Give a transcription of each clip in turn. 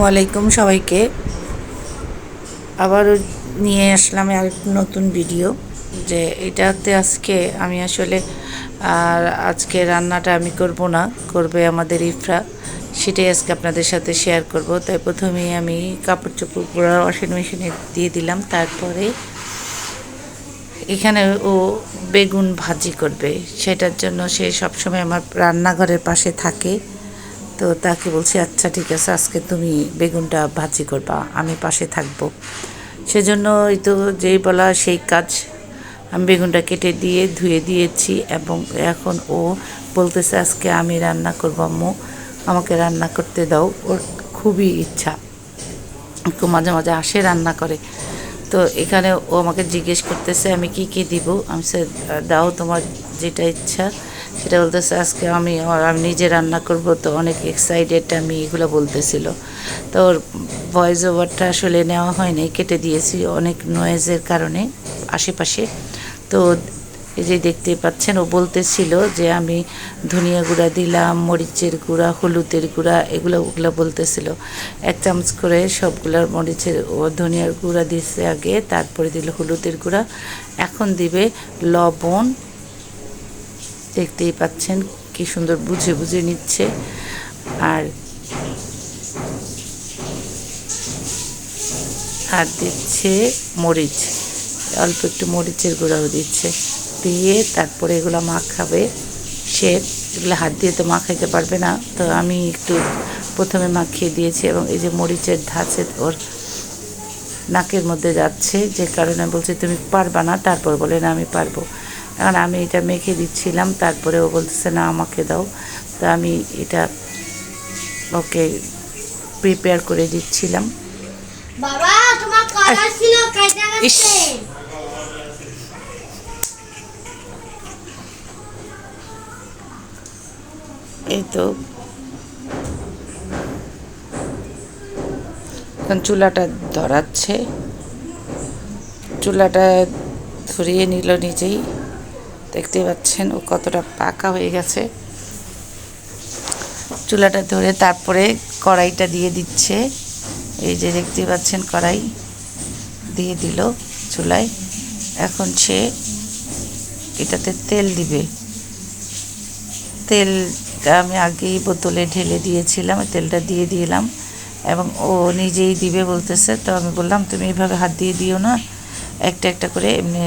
ওয়ালাইকুম সবাইকে। আবারও নিয়ে আসলাম আর নতুন ভিডিও, যে এটাতে আজকে আমি আসলে আর আজকে রান্নাটা আমি করব না, করবে আমাদের ইফরা। সেটাই আজকে আপনাদের সাথে শেয়ার করব। তাই প্রথমেই আমি কাপড় চোপড়গুলো ওয়াশিং মেশিনে দিয়ে দিলাম, তারপরে এখানে ও বেগুন ভাজি করবে। সেটার জন্য সে সবসময় আমার রান্নাঘরের পাশে থাকে। তো তাকে বলছি আচ্ছা ঠিক আছে, আজকে তুমি বেগুনটা ভাজি করবা, আমি পাশে থাকব। সেজন্য এই তো যেই বলা সেই কাজ আমি বেগুনটা কেটে দিয়ে, ধুয়ে দিয়েছি এবং এখন ও বলতেছে, আজকে আমি রান্না করব, আম্মু, আমাকে রান্না করতে দাও। ওর খুবই ইচ্ছা একটু মাঝে মাঝে আসে রান্না করে। তো এখানে ও আমাকে জিজ্ঞেস করতেছে, আমি কি কি দিব? আমি সে দাও তোমার যেটা ইচ্ছা। সেটা বলতেছে, আজকে আমি আমি নিজে রান্না করব। তো অনেক এক্সাইটেড আমি এগুলো বলতেছিল। তো ওর ভয়েস ওভারটা আসলে নেওয়া হয়নি কেটে দিয়েছি অনেক নয়েজের কারণে আশেপাশে। তো এই যে দেখতে পাচ্ছেন, ও বলতেছিল যে আমি ধনিয়া গুঁড়া দিলাম, মরিচের গুঁড়া, হলুদের গুঁড়া, এগুলো, ওগুলো বলতেছিল। এক চামচ করে সবগুলোর মরিচের ও ধনিয়ার গুঁড়া দিচ্ছে আগে, তারপরে দিল হলুদের গুঁড়া। এখন দিবে লবণ দেখতেই পাচ্ছেন কি সুন্দর বুঝে বুঝে নিচ্ছে। আর আর দিচ্ছে মরিচ। অল্প একটু মরিচের গুঁড়াও দিচ্ছে। দিয়ে তারপরে এগুলো মাখাবে। সে এগুলো হাত দিয়ে তো মাখাইতে পারবে না। তো আমি একটু প্রথমে মাখিয়ে দিয়েছি এবং এই যে মরিচের ধাঁচে ওর নাকের মধ্যে যাচ্ছে। যে কারণে বলছে, তুমি পারবা না। তারপর বলে, না, আমি পারব। এখন আমি এটা মেখে দিচ্ছিলাম তারপরে ও বলতেছে না আমাকে দাও। তো আমি এটা ওকে প্রিপেয়ার করে দিচ্ছিলাম। বাবা তোমার ছিল। এই তো। চুলাটা ধরাচ্ছে। চুলাটা ধরিয়ে নিল নিজেই। দেখতে পাচ্ছেন, ও কতটা পাকা হয়ে গেছে। চুলাটা ধরে তারপরে কড়াইটা দিয়ে দিচ্ছে। এই যে দেখতে পাচ্ছেন, কড়াই দিয়ে দিল চুলায়। এখন সে এটাতে তেল দিবে। তেলটা আমি আগেই বোতলে ঢেলে দিয়েছিলাম তেলটা দিয়ে দিলাম। এবং ও নিজেই দিবে বলতেছে, তো আমি বললাম, তুমি এইভাবে হাত দিয়ে দিও না, একটা একটা করে এমনি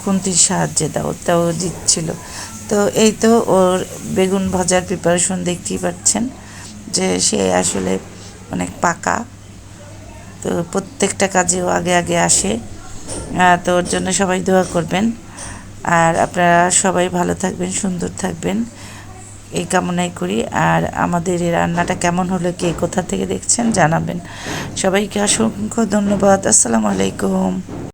খুন্তির সাহায্যে দাও, তাও দিচ্ছিল। তো এই তো ওর বেগুন ভাজার প্রিপারেশন দেখতেই পাচ্ছেন যে সে আসলে অনেক পাকা। তো প্রত্যেকটা কাজেও আগে আগে আসে। তো ওর জন্য সবাই দোয়া করবেন। আর আপনারা সবাই ভালো থাকবেন, সুন্দর থাকবেন। এই কামনাই করি। আর আমাদের এই রান্নাটা কেমন হলো, কে কোথা থেকে দেখছেন জানাবেন। সবাইকে অসংখ্য ধন্যবাদ। আসসালামু আলাইকুম।